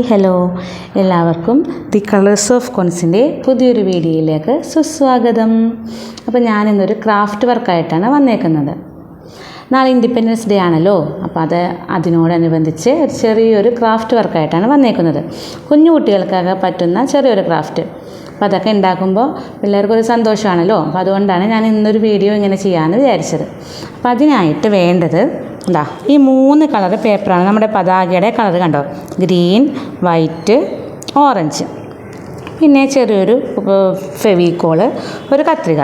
Hi hello. എല്ലാവർക്കും the colours of കോൺസിന്റെ പുതിയൊരു വീഡിയോയിലേക്ക് സുസ്വാഗതം. അപ്പോൾ ഞാനിന്നൊരു ക്രാഫ്റ്റ് വർക്കായിട്ടാണ് വന്നേക്കുന്നത്. നാളെ ഇൻഡിപെൻഡൻസ് ഡേ ആണല്ലോ അപ്പോൾ അത് അതിനോടനുബന്ധിച്ച് ചെറിയൊരു ക്രാഫ്റ്റ് വർക്കായിട്ടാണ് വന്നേക്കുന്നത്. കുഞ്ഞു കുട്ടികൾക്കൊക്കെ പറ്റുന്ന ചെറിയൊരു ക്രാഫ്റ്റ്. അപ്പോൾ അതൊക്കെ ഉണ്ടാക്കുമ്പോൾ പിള്ളേർക്കൊരു സന്തോഷമാണല്ലോ അപ്പോൾ അതുകൊണ്ടാണ് ഞാൻ ഇന്നൊരു വീഡിയോ ഇങ്ങനെ ചെയ്യാമെന്ന് വിചാരിച്ചത്. അപ്പോൾ അതിനായിട്ട് വേണ്ടത് എന്താ ഈ മൂന്ന് കളർ പേപ്പറാണ് നമ്മുടെ പതാകയുടെ കളർ കണ്ടോ? Green white orange. പിന്നെ ചെറിയൊരു ഫെവിക്കോൾ ഒരു കത്രിക.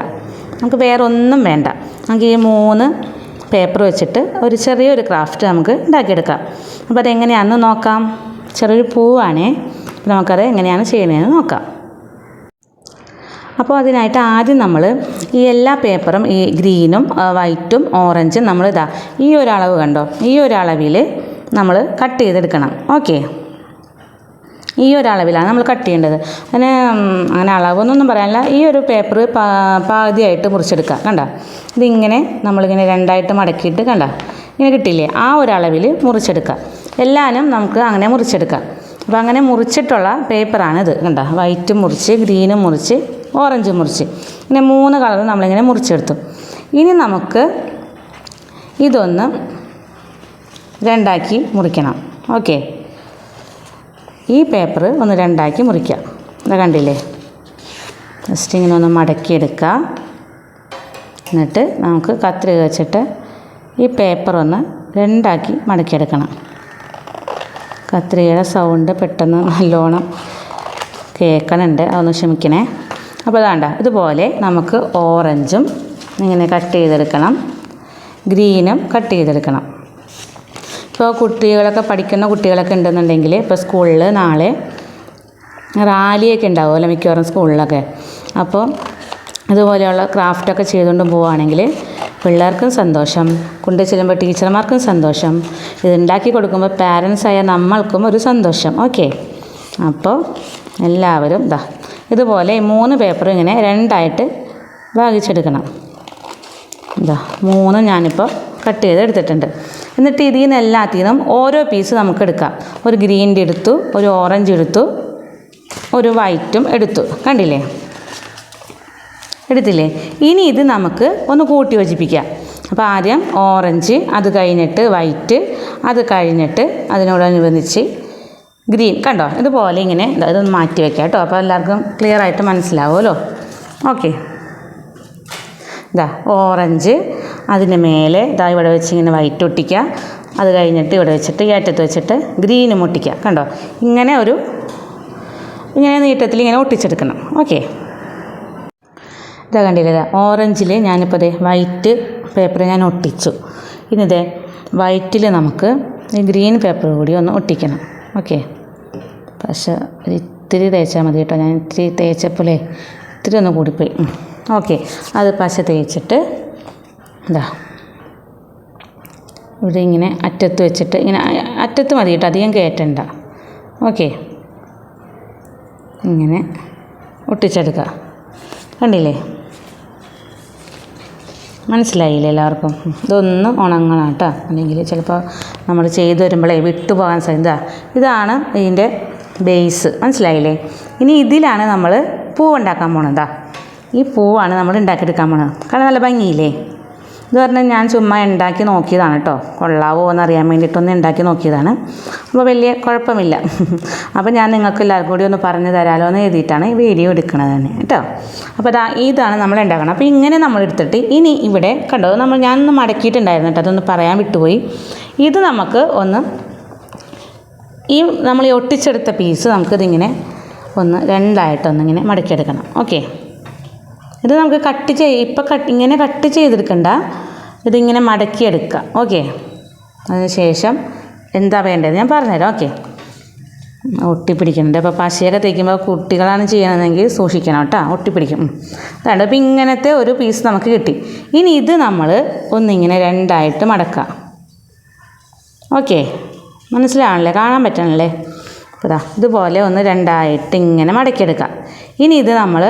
നമുക്ക് വേറെ ഒന്നും വേണ്ട. നമുക്ക് ഈ മൂന്ന് പേപ്പർ വെച്ചിട്ട് ഒരു ചെറിയൊരു ക്രാഫ്റ്റ് നമുക്ക് ഉണ്ടാക്കിയെടുക്കാം. അപ്പോൾ അതെങ്ങനെയാണെന്ന് നോക്കാം. ചെറിയൊരു പൂവാണേ. നമുക്കത് എങ്ങനെയാണ് ചെയ്യുന്നതെന്ന് നോക്കാം. അപ്പോൾ അതിനായിട്ട് ആദ്യം നമ്മൾ ഈ എല്ലാ പേപ്പറും ഈ ഗ്രീനും വൈറ്റും ഓറഞ്ചും നമ്മൾ ഇതാ ഈ ഒരളവ് കണ്ടോ? ഈ ഒരളവിൽ നമ്മൾ കട്ട് ചെയ്തെടുക്കണം. ഓക്കെ? ഈ ഒരളവിലാണ് നമ്മൾ കട്ട് ചെയ്യേണ്ടത്. അങ്ങനെ അങ്ങനെ അളവൊന്നും പറയാനില്ല. ഈ ഒരു പേപ്പർ പാതിയായിട്ട് മുറിച്ചെടുക്കുക. കണ്ട? ഇതിങ്ങനെ നമ്മളിങ്ങനെ രണ്ടായിട്ട് മടക്കിയിട്ട് കണ്ട? ഇങ്ങനെ കിട്ടിയില്ലേ? ആ ഒരളവിൽ മുറിച്ചെടുക്കുക. എല്ലാനും നമുക്ക് അങ്ങനെ മുറിച്ചെടുക്കാം. അപ്പോൾ അങ്ങനെ മുറിച്ചിട്ടുള്ള പേപ്പറാണിത്. കണ്ട? വൈറ്റ് മുറിച്ച് ഗ്രീനും മുറിച്ച് ഓറഞ്ച് മുറിച്ച്. ഇങ്ങനെ മൂന്ന് കളർ നമ്മളിങ്ങനെ മുറിച്ചെടുത്തു. ഇനി നമുക്ക് ഇതൊന്ന് രണ്ടാക്കി മുറിക്കണം. ഓക്കെ. ഈ പേപ്പർ ഒന്ന് രണ്ടാക്കി മുറിക്കുക ഇതാ കണ്ടില്ലേ? ജസ്റ്റ് ഇങ്ങനെ ഒന്ന് മടക്കിയെടുക്കുക എന്നിട്ട് നമുക്ക് കത്രിക വെച്ചിട്ട് ഈ പേപ്പർ ഒന്ന് രണ്ടാക്കി മടക്കിയെടുക്കണം. കത്രികയുടെ സൗണ്ട് പെട്ടെന്ന് നല്ലോണം കേൾക്കണുണ്ട്. അതൊന്ന് ക്ഷമിക്കണേ. അപ്പോൾ അതാണ്ട ഇതുപോലെ നമുക്ക് ഓറഞ്ചും ഇങ്ങനെ കട്ട് ചെയ്തെടുക്കണം. ഗ്രീനും കട്ട് ചെയ്തെടുക്കണം. ഇപ്പോൾ കുട്ടികളൊക്കെ പഠിക്കുന്ന കുട്ടികളൊക്കെ ഉണ്ടെന്നുണ്ടെങ്കിൽ ഇപ്പോൾ സ്കൂളിൽ നാളെ റാലിയൊക്കെ ഉണ്ടാവുമല്ലോ മിക്കവാറും സ്കൂളിലൊക്കെ. അപ്പോൾ ഇതുപോലെയുള്ള ക്രാഫ്റ്റൊക്കെ ചെയ്തുകൊണ്ട് പോവുകയാണെങ്കിൽ പിള്ളേർക്കും സന്തോഷം കൊണ്ട് ചെല്ലുമ്പോൾ ടീച്ചർമാർക്കും സന്തോഷം ഇത് ഉണ്ടാക്കി കൊടുക്കുമ്പോൾ പാരൻസായ നമ്മൾക്കും ഒരു സന്തോഷം. ഓക്കെ അപ്പോൾ എല്ലാവരും ഇതാ ഇതുപോലെ മൂന്ന് പേപ്പർ ഇങ്ങനെ രണ്ടായിട്ട് ഭാഗിച്ചെടുക്കണം. എന്താ മൂന്ന് ഞാനിപ്പോൾ കട്ട് ചെയ്ത് എടുത്തിട്ടുണ്ട്. എന്നിട്ട് ഇതിൽ നിന്ന് എല്ലാത്തിൽ ഓരോ പീസ് നമുക്ക് എടുക്കാം. ഒരു ഗ്രീന്റെ എടുത്തു ഒരു ഓറഞ്ച് എടുത്തു ഒരു വൈറ്റും എടുത്തു. കണ്ടില്ലേ? എടുത്തില്ലേ? ഇനി ഇത് നമുക്ക് ഒന്ന് കൂട്ടി യോജിപ്പിക്കാം. അപ്പോൾ ആദ്യം ഓറഞ്ച് അത് കഴിഞ്ഞിട്ട് വൈറ്റ് അത് കഴിഞ്ഞിട്ട് അതിനോടനുബന്ധിച്ച് ഗ്രീൻ കണ്ടോ? ഇതുപോലെ ഇങ്ങനെ ഇതൊന്ന് മാറ്റി വെക്കാം കേട്ടോ. അപ്പോൾ എല്ലാവർക്കും ക്ലിയർ ആയിട്ട് മനസ്സിലാവുമല്ലോ. ഓക്കെ ഇതാ ഓറഞ്ച് അതിന് മേലെ ഇതാ ഇവിടെ വെച്ച് ഇങ്ങനെ വൈറ്റ് ഒട്ടിക്കുക. അത് കഴിഞ്ഞിട്ട് ഇവിടെ വെച്ചിട്ട് ഈ അറ്റത്ത് വെച്ചിട്ട് ഗ്രീനും ഒട്ടിക്കുക. കണ്ടോ? ഇങ്ങനെ ഒരു ഇങ്ങനെ നീട്ടത്തിൽ ഇങ്ങനെ ഒട്ടിച്ചെടുക്കണം. ഓക്കെ ഇതാ കണ്ടില്ലേ ഓറഞ്ചിൽ ഞാനിപ്പോൾ ദേ വൈറ്റ് പേപ്പർ ഞാൻ ഒട്ടിച്ചു. ഇനി ഇതേ വൈറ്റിൽ നമുക്ക് ഈ ഗ്രീൻ പേപ്പർ കൂടി ഒന്ന് ഒട്ടിക്കണം. ഓക്കെ പക്ഷേ ഒരിത്തിരി തേച്ചാൽ മതി കേട്ടോ. ഞാൻ ഇത്തിരി തേച്ചപ്പോഴേ ഇത്തിരി ഒന്ന് കൂടിപ്പോയി. ഓക്കെ. അത് പശ തേച്ചിട്ട് ഇതാ ഇവിടെ ഇങ്ങനെ അറ്റത്ത് വെച്ചിട്ട് ഇങ്ങനെ അറ്റത്ത് മതി കേട്ടോ. അധികം കയറ്റണ്ട. ഓക്കെ. ഇങ്ങനെ ഒട്ടിച്ചെടുക്കുക കണ്ടില്ലേ? മനസ്സിലായില്ലേ എല്ലാവർക്കും? ഇതൊന്നും ഉണങ്ങണം കേട്ടോ. അല്ലെങ്കിൽ ചിലപ്പോൾ നമ്മൾ ചെയ്തു വരുമ്പോഴേ വിട്ടുപോകാൻ സാധ്യത. ഇതാണ് ഇതിന്റെ ബേസ് മനസ്സിലായില്ലേ? ഇനി ഇതിലാണ് നമ്മൾ പൂവ് ഉണ്ടാക്കാൻ പോണതാ. ഈ പൂവാണ് നമ്മൾ ഉണ്ടാക്കിയെടുക്കാൻ പോണത്. കാരണം നല്ല ഭംഗിയില്ലേ? ഇത് പറഞ്ഞാൽ ഞാൻ ചുമ്മാ ഉണ്ടാക്കി നോക്കിയതാണ് കേട്ടോ കൊള്ളാവോ എന്നറിയാൻ വേണ്ടിയിട്ടൊന്ന് ഉണ്ടാക്കി നോക്കിയതാണ്. അപ്പോൾ വലിയ കുഴപ്പമില്ല. അപ്പോൾ ഞാൻ നിങ്ങൾക്ക് എല്ലാവർക്കും കൂടി ഒന്ന് പറഞ്ഞു തരാമല്ലോ എന്ന് എഴുതിയിട്ടാണ് വീഡിയോ എടുക്കുന്നത് തന്നെ കേട്ടോ അപ്പോൾ അതാ ഇതാണ് നമ്മൾ ഉണ്ടാക്കണം അപ്പോൾ ഇങ്ങനെ നമ്മൾ എടുത്തിട്ട് ഇനി ഇവിടെ കണ്ടോ നമ്മൾ ഞാനൊന്ന് മടക്കിയിട്ടുണ്ടായിരുന്നു കേട്ടോ അതൊന്ന് പറയാൻ വിട്ടുപോയി. ഇത് നമുക്ക് ഒന്ന് ഈ നമ്മൾ ഈ ഒട്ടിച്ചെടുത്ത പീസ് നമുക്കിതിങ്ങനെ ഒന്ന് രണ്ടായിട്ടൊന്നിങ്ങനെ മടക്കിയെടുക്കണം. ഓക്കെ ഇത് നമുക്ക് കട്ട് ചെയ് ഇപ്പം കട്ട് ഇങ്ങനെ കട്ട് ചെയ്തെടുക്കണ്ട. ഇതിങ്ങനെ മടക്കിയെടുക്കുക. ഓക്കെ അതിനുശേഷം എന്താ വേണ്ടത്? ഞാൻ പറഞ്ഞുതരാം. ഓക്കെ ഒട്ടിപ്പിടിക്കുന്നുണ്ട് അപ്പോൾ പശയൊക്കെ തേക്കുമ്പോൾ കുട്ടികളാണ് ചെയ്യണമെങ്കിൽ സൂക്ഷിക്കണം കേട്ടോ. ഒട്ടിപ്പിടിക്കും. അതാണ് അപ്പോൾ ഇങ്ങനത്തെ ഒരു പീസ് നമുക്ക് കിട്ടി. ഇനി ഇത് നമ്മൾ ഒന്നിങ്ങനെ രണ്ടായിട്ട് മടക്കാം ഓക്കെ മനസ്സിലാവണല്ലേ? കാണാൻ പറ്റണല്ലേ? അപ്പോൾ ദാ ഇതുപോലെ ഒന്ന് രണ്ടായിട്ട് ഇങ്ങനെ മടക്കിയെടുക്കാം. ഇനി ഇത് നമ്മൾ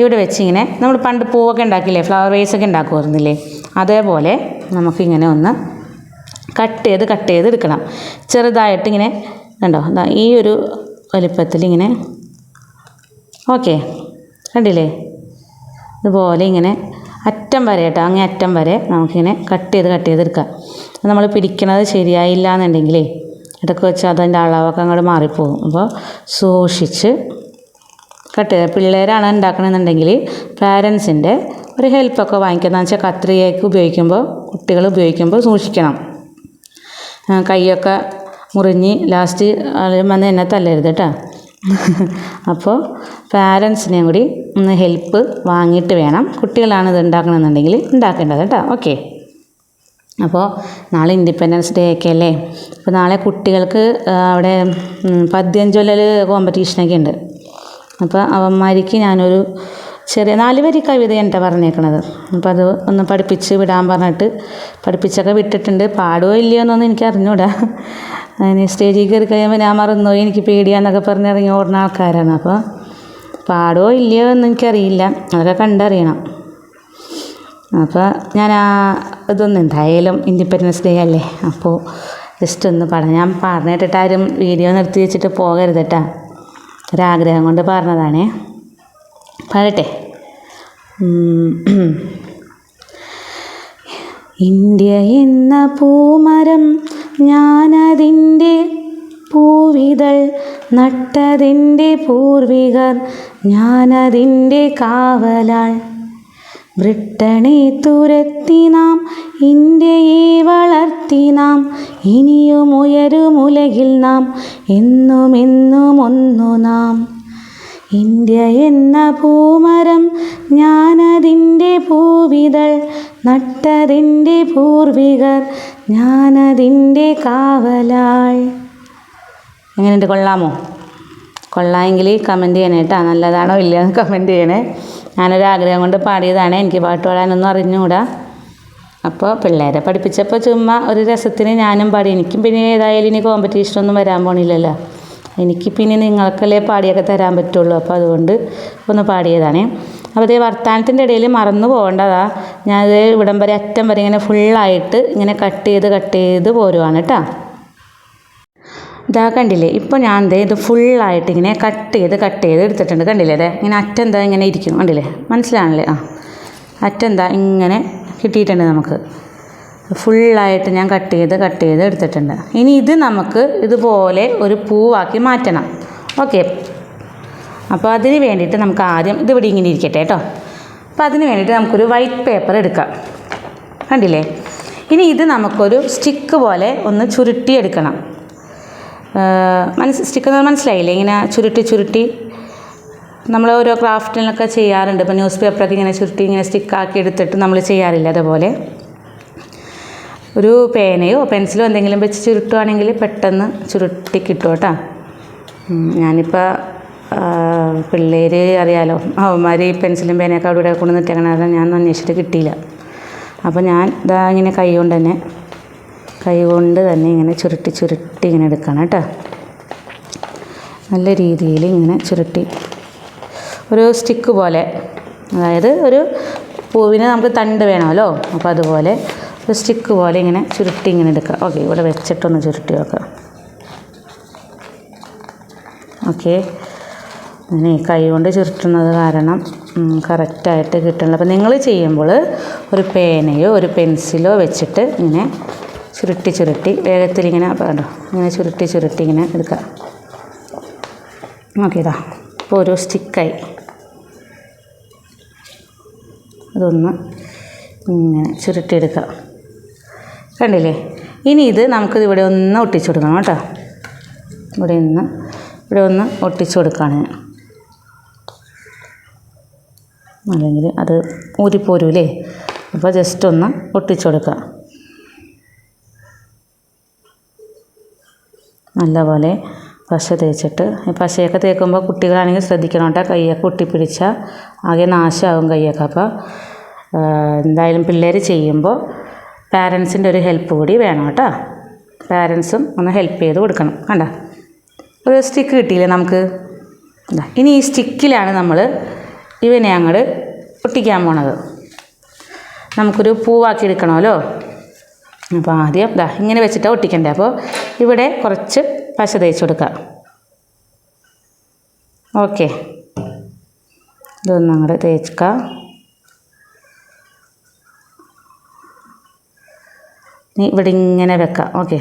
ഇവിടെ വെച്ച് ഇങ്ങനെ നമ്മൾ പണ്ട് പൂവൊക്കെ ഉണ്ടാക്കില്ലേ ഫ്ലവർ വേസൊക്കെ ഉണ്ടാക്കുമായിരുന്നില്ലേ? അതേപോലെ നമുക്കിങ്ങനെ ഒന്ന് കട്ട് ചെയ്ത് കട്ട് ചെയ്ത് എടുക്കണം. ചെറുതായിട്ട് ഇങ്ങനെ കണ്ടോ? ഈ ഒരു വലിപ്പത്തിൽ ഇങ്ങനെ ഓക്കെ കണ്ടില്ലേ? ഇതുപോലെ ഇങ്ങനെ അറ്റം വരെ കേട്ടോ അങ്ങേ അറ്റം വരെ നമുക്കിങ്ങനെ കട്ട് ചെയ്ത് കട്ട് ചെയ്തെടുക്കാം നമ്മൾ പിടിക്കണത് ശരിയായില്ല എന്നുണ്ടെങ്കിലേ ഇടയ്ക്ക് വെച്ച് അതിന്റെ അളവൊക്കെ അങ്ങോട്ട് മാറിപ്പോകും. അപ്പോൾ സൂക്ഷിച്ച് കട്ട് പിള്ളേരാണ് ഉണ്ടാക്കണമെന്നുണ്ടെങ്കിൽ പാരൻസിന്റെ ഒരു ഹെൽപ്പൊക്കെ വാങ്ങിക്കുക വെച്ചാൽ കത്രികയൊക്കെ ഉപയോഗിക്കുമ്പോൾ കുട്ടികൾ ഉപയോഗിക്കുമ്പോൾ സൂക്ഷിക്കണം. കൈയൊക്കെ മുറിഞ്ഞ് ലാസ്റ്റ് വന്ന് എന്നെ തല്ലരുത് കേട്ടോ. അപ്പോൾ പാരൻസിനെയും കൂടി ഒന്ന് ഹെൽപ്പ് വാങ്ങിയിട്ട് വേണം. കുട്ടികളാണ് ഇത് ഉണ്ടാക്കണമെന്നുണ്ടെങ്കിൽ ഉണ്ടാക്കേണ്ടത് കേട്ടോ. ഓക്കെ. അപ്പോൾ നാളെ ഇൻഡിപെൻഡൻസ് ഡേ ഒക്കെ അല്ലേ? അപ്പോൾ നാളെ കുട്ടികൾക്ക് അവിടെ പദ്യം ചൊല്ലൽ കോമ്പറ്റീഷനൊക്കെ ഉണ്ട്. അപ്പോൾ അവന്മാർക്ക് ഞാനൊരു ചെറിയ നാല് വരി കവിതയാണ് കേട്ടോ പറഞ്ഞേക്കണത്. അപ്പോൾ അത് ഒന്ന് പഠിപ്പിച്ച് വിടാൻ പറഞ്ഞിട്ട് പഠിപ്പിച്ചൊക്കെ വിട്ടിട്ടുണ്ട്. പാടുമോ ഇല്ലയോ എന്നൊന്നും എനിക്ക് അറിഞ്ഞൂടാ. അതിന് സ്റ്റേജിൽ കയറി കഴിയുമ്പോൾ ഞാൻ മറന്നുപോയി എനിക്ക് പേടിയാന്നൊക്കെ പറഞ്ഞ് ഇറങ്ങി ഓടുന്ന ആൾക്കാരാണ്. അപ്പോൾ പാടുമോ ഇല്ലയോ എന്ന് എനിക്കറിയില്ല. അതൊക്കെ കണ്ടറിയണം. അപ്പോൾ ഞാൻ ആ ഇതൊന്നും എന്തായാലും ഇൻഡിപെൻഡൻസ് ഡേ അല്ലേ? അപ്പോൾ ജസ്റ്റ് ഒന്ന് പറഞ്ഞു ഞാൻ പറഞ്ഞു ആരും വീഡിയോ നിർത്തി വെച്ചിട്ട് പോകരുത് കേട്ടോ ഒരാഗ്രഹം കൊണ്ട് പറഞ്ഞതാണേ. പറയട്ടെ. ഇന്ത്യ എന്ന പൂമരം ഞാനതിന്റെ പൂവിതൾ നട്ടതിന്റെ പൂർവികർ ഞാനതിന്റെ കാവലാൾ. ബ്രിട്ടനെ തുരത്തി നാം ഇന്ത്യയെ വളർത്തി നാം ഇനിയും ഉയരുമുലകിൽ നാം എന്നും എന്നും ഒന്നു നാം. ഇന്ത്യ എന്ന പൂമരം ഞാനതിന്റെ പൂവിതൾ നട്ടതിന്റെ പൂർവികർ ഞാനതിന്റെ കാവലാൾ. എങ്ങനെയുണ്ട്? കൊള്ളാമോ? കൊള്ളാമെങ്കിൽ കമന്റ് ചെയ്യണേ കേട്ടോ നല്ലതാണോ ഇല്ലയെന്ന് കമന്റ് ചെയ്യണേ. ഞാനൊരു ആഗ്രഹം കൊണ്ട് പാടിയതാണ്. എനിക്ക് പാട്ട് പാടാനൊന്നും അറിഞ്ഞുകൂടാ. അപ്പോൾ പിള്ളേരെ പഠിപ്പിച്ചപ്പോൾ ചുമ്മാ ഒരു രസത്തിന് ഞാനും പാടി. എനിക്കും പിന്നെ ഏതായാലും ഇനി കോമ്പറ്റീഷനൊന്നും വരാൻ പോണില്ലല്ലോ. എനിക്ക് പിന്നെ നിങ്ങൾക്കല്ലേ പാടിയൊക്കെ തരാൻ പറ്റുള്ളൂ. അപ്പോൾ അതുകൊണ്ട് ഒന്ന് പാടിയതാണ്. അപ്പോൾ ഇതേ വർത്തമാനത്തിന്റെ ഇടയിൽ മറന്നു പോകേണ്ടതാ. ഞാനത് ഇവിടം വരെ അറ്റം വരെ ഇങ്ങനെ ഫുള്ളായിട്ട് ഇങ്ങനെ കട്ട് ചെയ്ത് കട്ട് ചെയ്ത് പോരുവാണ് കേട്ടോ. ഇതാ കണ്ടില്ലേ? ഇപ്പോൾ ഞാൻ എന്താ ഇത് ഫുള്ളായിട്ട് ഇങ്ങനെ കട്ട് ചെയ്ത് കട്ട് ചെയ്ത് എടുത്തിട്ടുണ്ട്. കണ്ടില്ലേ അതെ ഇങ്ങനെ അറ്റെന്താ ഇങ്ങനെ ഇരിക്കും കണ്ടില്ലേ? മനസ്സിലാണല്ലേ ആ. അറ്റെന്താ ഇങ്ങനെ കിട്ടിയിട്ടുണ്ട് നമുക്ക്. ഫുള്ളായിട്ട് ഞാൻ കട്ട് ചെയ്ത് കട്ട് ചെയ്ത് എടുത്തിട്ടുണ്ട്. ഇനി ഇത് നമുക്ക് ഇതുപോലെ ഒരു പൂവാക്കി മാറ്റണം. ഓക്കെ അപ്പോൾ അതിന് വേണ്ടിയിട്ട് നമുക്ക് ആദ്യം ഇത് ഇവിടെ ഇങ്ങനെ ഇരിക്കട്ടെ കേട്ടോ. അപ്പോൾ അതിന് വേണ്ടിയിട്ട് നമുക്കൊരു വൈറ്റ് പേപ്പർ എടുക്കാം. കണ്ടില്ലേ? ഇനി ഇത് നമുക്കൊരു സ്റ്റിക്ക് പോലെ ഒന്ന് ചുരുട്ടിയെടുക്കണം. മനസ്സ് സ്റ്റിക്ക് മനസ്സിലായില്ലേ? ഇങ്ങനെ ചുരുട്ടി ചുരുട്ടി നമ്മൾ ഓരോ ക്രാഫ്റ്റിനൊക്കെ ചെയ്യാറുണ്ട്. ഇപ്പോൾ ന്യൂസ് പേപ്പറൊക്കെ ഇങ്ങനെ ചുരുട്ടി ഇങ്ങനെ സ്റ്റിക്കാക്കി എടുത്തിട്ട് നമ്മൾ ചെയ്യാറില്ല അതുപോലെ? ഒരു പേനയോ പെൻസിലോ എന്തെങ്കിലും വെച്ച് ചുരുട്ടുവാണെങ്കിൽ പെട്ടെന്ന് ചുരുട്ടി കിട്ടും കേട്ടോ. ഞാനിപ്പോൾ പിള്ളേർ അറിയാലോ അവന്മാർ ഈ പെൻസിലും പേനയൊക്കെ അവിടെ ഇവിടെ കൊണ്ടുവന്നിട്ടേക്കണത് ഞാൻ അന്വേഷിച്ചിട്ട് കിട്ടിയില്ല. അപ്പോൾ ഞാൻ ഇതാ ഇങ്ങനെ കൈ കൊണ്ട് തന്നെ കൈ കൊണ്ട് തന്നെ ഇങ്ങനെ ചുരുട്ടി ചുരുട്ടി ഇങ്ങനെ എടുക്കണം കേട്ടോ. നല്ല രീതിയിൽ ഇങ്ങനെ ചുരുട്ടി. ഒരു സ്റ്റിക്ക് പോലെ. അതായത് ഒരു പൂവിന് നമുക്ക് തണ്ട് വേണമല്ലോ. അപ്പോൾ അതുപോലെ ഒരു സ്റ്റിക്ക് പോലെ ഇങ്ങനെ ചുരുട്ടി ഇങ്ങനെ എടുക്കുക ഓക്കെ ഇവിടെ വെച്ചിട്ടൊന്ന് ചുരുട്ടി നോക്കാം. ഓക്കെ. അങ്ങനെ കൈ കൊണ്ട് ചുരുട്ടുന്നത് കാരണം കറക്റ്റായിട്ട് കിട്ടണം അപ്പോൾ നിങ്ങൾ ചെയ്യുമ്പോൾ ഒരു പേനയോ ഒരു പെൻസിലോ വെച്ചിട്ട് ഇങ്ങനെ ചുരുട്ടി ചുരുട്ടി വേഗത്തിൽ ഇങ്ങനെ കണ്ടോ? ഇങ്ങനെ ചുരുട്ടി ചുരുട്ടി ഇങ്ങനെ എടുക്കുക നോക്കിയതാ. ഇപ്പോൾ ഒരു സ്റ്റിക്കായി. അതൊന്ന് ഇങ്ങനെ ചുരുട്ടിയെടുക്കുക കണ്ടില്ലേ? ഇനി ഇത് നമുക്കിത് ഇവിടെ ഒന്ന് ഒട്ടിച്ചു കൊടുക്കണം കേട്ടോ. ഇവിടെ ഒന്ന് ഇവിടെ ഒന്ന് ഒട്ടിച്ചു കൊടുക്കുകയാണ് ഞാൻ. അല്ലെങ്കിൽ അത് ഊരിപ്പോരൂലേ? അപ്പോൾ ജസ്റ്റ് ഒന്ന് ഒട്ടിച്ചു കൊടുക്കുക നല്ലപോലെ പശ തേച്ചിട്ട്. പശയൊക്കെ തേക്കുമ്പോൾ കുട്ടികളാണെങ്കിൽ ശ്രദ്ധിക്കണം കേട്ടോ. കയ്യൊക്കെ ഒട്ടിപ്പിടിച്ചാൽ ആകെ നാശമാകും കയ്യൊക്കെ. അപ്പോൾ എന്തായാലും പിള്ളേർ ചെയ്യുമ്പോൾ പാരൻസിന്റെ ഒരു ഹെൽപ്പ് കൂടി വേണം കേട്ടോ. പാരൻസും ഒന്ന് ഹെൽപ്പ് ചെയ്ത് കൊടുക്കണം. കണ്ട? ഒരു സ്റ്റിക്ക് കിട്ടിയില്ലേ നമുക്ക്? ഇനി ഈ സ്റ്റിക്കിലാണ് നമ്മൾ ഇവനെ അങ്ങോട്ട് ഒട്ടിക്കാൻ പോണത്. നമുക്കൊരു പൂവാക്കി എടുക്കണമല്ലോ. അപ്പോൾ ആദ്യം ദാ ഇങ്ങനെ വെച്ചിട്ടാണ് ഒട്ടിക്കണ്ടേ? അപ്പോൾ ഇവിടെ കുറച്ച് പശ തേച്ച് കൊടുക്കുക ഓക്കെ. ഇതൊന്നും അങ്ങോട്ട് തേക്കുക ഇവിടെ ഇങ്ങനെ വെക്കാം. ഓക്കെ.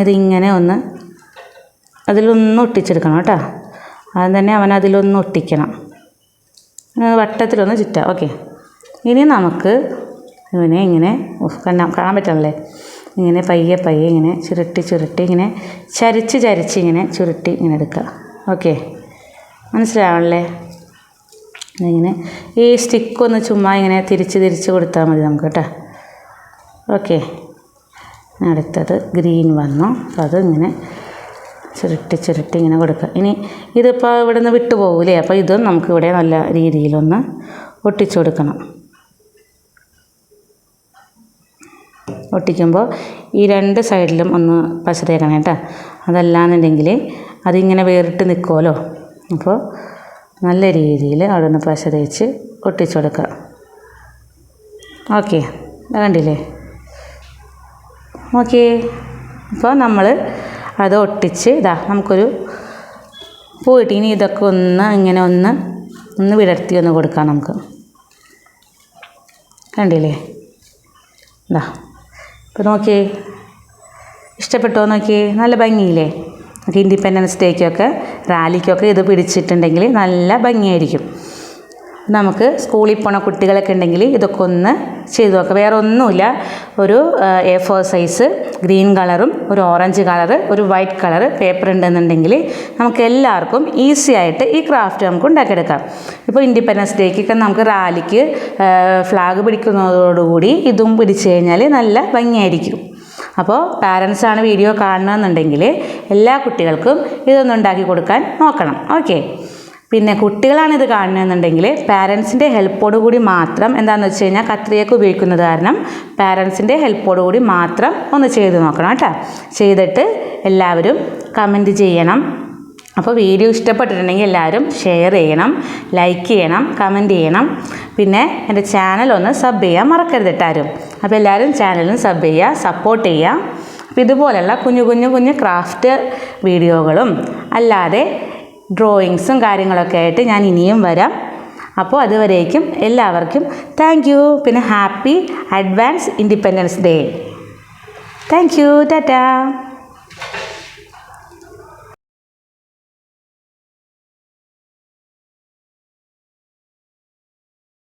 ഇതിങ്ങനെ ഒന്ന് അതിലൊന്ന് ഒട്ടിച്ചെടുക്കണം കേട്ടോ. ആദ്യം തന്നെ അവൻ അതിലൊന്ന് ഒട്ടിക്കണം. വട്ടത്തിലൊന്ന് ചുറ്റാം. ഓക്കെ. ഇനി നമുക്ക് ഇവനെ ഇങ്ങനെ കണ്ണാ കാണാൻ പറ്റണല്ലേ? ഇങ്ങനെ പയ്യെ പയ്യെ ഇങ്ങനെ ചുരുട്ടി ചുരുട്ടി ഇങ്ങനെ ചരിച്ച് ചരിച്ച് ഇങ്ങനെ ചുരുട്ടി ഇങ്ങനെ എടുക്കുക ഓക്കെ. മനസ്സിലാവണല്ലേ? ഇങ്ങനെ ഈ സ്റ്റിക്കൊന്ന് ചുമ്മാ ഇങ്ങനെ തിരിച്ച് തിരിച്ച് കൊടുത്താൽ മതി നമുക്ക് കേട്ടോ. ഓക്കെ. അടുത്തത് ഗ്രീൻ വന്നു. അപ്പോൾ അത് ഇങ്ങനെ ചുരുട്ടി ചുരുട്ടി ഇങ്ങനെ കൊടുക്കുക ഇനി ഇതിപ്പോൾ ഇവിടെ നിന്ന് വിട്ടു അപ്പോൾ ഇതും നമുക്ക് ഇവിടെ നല്ല രീതിയിലൊന്ന് ഒട്ടിച്ചു കൊടുക്കണം. ഒട്ടിക്കുമ്പോൾ ഈ രണ്ട് സൈഡിലും ഒന്ന് പശ തേക്കണം കേട്ടോ. അതല്ലാന്നുണ്ടെങ്കിൽ അതിങ്ങനെ വേറിട്ട് നിൽക്കുമല്ലോ അപ്പോൾ നല്ല രീതിയിൽ അവിടെ നിന്ന് പശ തേച്ച് ഒട്ടിച്ചു കൊടുക്കുക. ഓക്കെ കണ്ടില്ലേ? ഓക്കെ അപ്പോൾ നമ്മൾ അത് ഒട്ടിച്ച് ഇതാ നമുക്കൊരു പോയിട്ട് ഇനി ഇതൊക്കെ ഒന്ന് ഇങ്ങനെ ഒന്ന് ഒന്ന് വിടർത്തി ഒന്ന് കൊടുക്കാം നമുക്ക്. കണ്ടില്ലേ? ഇതാ. ഇപ്പോൾ നോക്കിയേ ഇഷ്ടപ്പെട്ടോ നോക്കിയേ നല്ല ഭംഗിയില്ലേ? ഇൻഡിപെൻഡൻസ് ഡേക്കൊക്കെ റാലിക്കൊക്കെ ഇത് പിടിച്ചിട്ടുണ്ടെങ്കിൽ നല്ല ഭംഗിയായിരിക്കും. നമുക്ക് സ്കൂളിൽ പോണ കുട്ടികളൊക്കെ ഉണ്ടെങ്കിൽ ഇതൊക്കെ ഒന്ന് ചെയ്ത് നോക്കാം. വേറെ ഒന്നുമില്ല. ഒരു എ ഫോർ സൈസ് ഗ്രീൻ കളറും ഒരു ഓറഞ്ച് കളറ് ഒരു വൈറ്റ് കളർ പേപ്പർ ഉണ്ടെന്നുണ്ടെങ്കിൽ നമുക്ക് എല്ലാവർക്കും ഈസി ആയിട്ട് ഈ ക്രാഫ്റ്റ് നമുക്ക് ഉണ്ടാക്കിയെടുക്കാം. ഇപ്പോൾ ഇൻഡിപെൻഡൻസ് ഡേക്കൊക്കെ നമുക്ക് റാലിക്ക് ഫ്ലാഗ് പിടിക്കുന്നതോടുകൂടി ഇതും പിടിച്ചു കഴിഞ്ഞാൽ നല്ല ഭംഗിയായിരിക്കും. അപ്പോൾ പാരൻസാണ് വീഡിയോ കാണണമെന്നുണ്ടെങ്കിൽ എല്ലാ കുട്ടികൾക്കും ഇതൊന്നുണ്ടാക്കി കൊടുക്കാൻ നോക്കണം. ഓക്കെ പിന്നെ കുട്ടികളാണ് ഇത് കാണുന്നതെന്നുണ്ടെങ്കിൽ പാരൻസിന്റെ ഹെൽപ്പോട് കൂടി മാത്രം എന്താണെന്ന് വെച്ച് കഴിഞ്ഞാൽ കത്രിയൊക്കെ ഉപയോഗിക്കുന്നത് കാരണം പാരൻസിന്റെ കൂടി മാത്രം ഒന്ന് ചെയ്ത് നോക്കണം കേട്ടോ. ചെയ്തിട്ട് എല്ലാവരും കമന്റ് ചെയ്യണം. അപ്പോൾ വീഡിയോ ഇഷ്ടപ്പെട്ടിട്ടുണ്ടെങ്കിൽ എല്ലാവരും ഷെയർ ചെയ്യണം ലൈക്ക് ചെയ്യണം കമന്റ് ചെയ്യണം. പിന്നെ എന്റെ ചാനൽ ഒന്ന് സബ് ചെയ്യാൻ മറക്കരുത് കേട്ടാരും അപ്പോൾ എല്ലാവരും ചാനലും സബ് ചെയ്യുക സപ്പോർട്ട് ചെയ്യുക. അപ്പോൾ ഇതുപോലെയുള്ള കുഞ്ഞു കുഞ്ഞു കുഞ്ഞു ക്രാഫ്റ്റ് വീഡിയോകളും അല്ലാതെ ഡ്രോയിങ്സും കാര്യങ്ങളൊക്കെ ആയിട്ട് ഞാൻ ഇനിയും വരാം. അപ്പോൾ അതുവരേക്കും എല്ലാവർക്കും താങ്ക് യു പിന്നെ happy advance independence day thank you tata